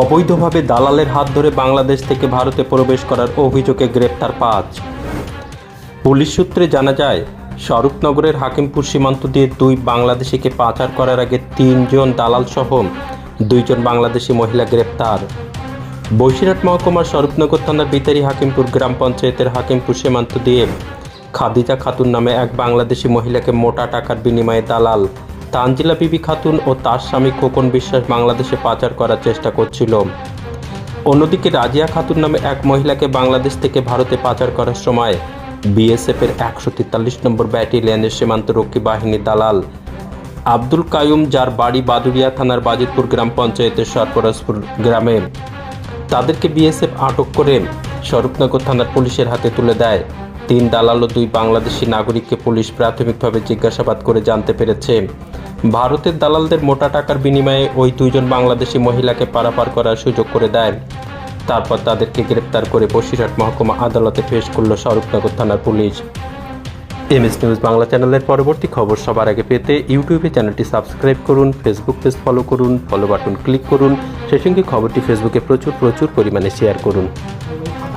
অবৈধভাবে দালালের হাত ধরে বাংলাদেশ থেকে ভারতে প্রবেশ করার অভিযোগে গ্রেপ্তার পাঁচ। পুলিশ সূত্রে জানা যায়, স্বরূপনগরের হাকিমপুর সীমান্ত দিয়ে দুই বাংলাদেশিকে পাচার করার আগে তিনজন দালাল সহ দুইজন বাংলাদেশি মহিলা গ্রেপ্তার। বসিরহাট মহকুমার স্বরূপনগর থানার বিতারি হাকিমপুর গ্রাম পঞ্চায়েতের হাকিমপুর সীমান্ত দিয়ে খাদিজা খাতুন নামে এক বাংলাদেশি মহিলাকে মোটা টাকার বিনিময়ে দালাল তানজিলা বিবি খাতুন ও তার স্বামী খোকন বিশ্বাস বাংলাদেশে পাচার করার চেষ্টা করছিল। অন্যদিকে রাজিয়া খাতুন নামে এক মহিলাকে বাংলাদেশ থেকে ভারতে পাচার করার সময় বিএসএফের একশো তেতাল্লিশ নম্বর ব্যাটালিয়নের সীমান্তরক্ষী বাহিনীর দালাল আব্দুল কায়ুম, যার বাড়ি বাদুরিয়া থানার বাজিতপুর গ্রাম পঞ্চায়েতের সরপরাজপুর গ্রামে। তাদেরকে বিএসএফ আটক করে স্বরূপনগর থানার পুলিশের হাতে তুলে দেয়। তিন দালাল ও দুই বাংলাদেশি নাগরিককে পুলিশ প্রাথমিকভাবে জিজ্ঞাসাবাদ করে জানতে পেরেছে। ভারতের দালালদের মোটা টাকার বিনিময়ে ওই দুইজন বাংলাদেশি মহিলাকে পারাপার করার সুযোগ করে দেয় তারপর তাদেরকে গ্রেপ্তার করে বসিরহাট মহকুমা আদালতে পেশ করল স্বরূপনগর থানার পুলিশ। এমএস নিউজ বাংলা চ্যানেলের পরবর্তী খবর সবার আগে পেতে ইউটিউবে চ্যানেলটি সাবস্ক্রাইব করুন, ফেসবুক পেজ ফলো করুন ফলো বাটন ক্লিক করুন। সেই সঙ্গে খবরটি ফেসবুকে প্রচুর প্রচুর পরিমাণে শেয়ার করুন।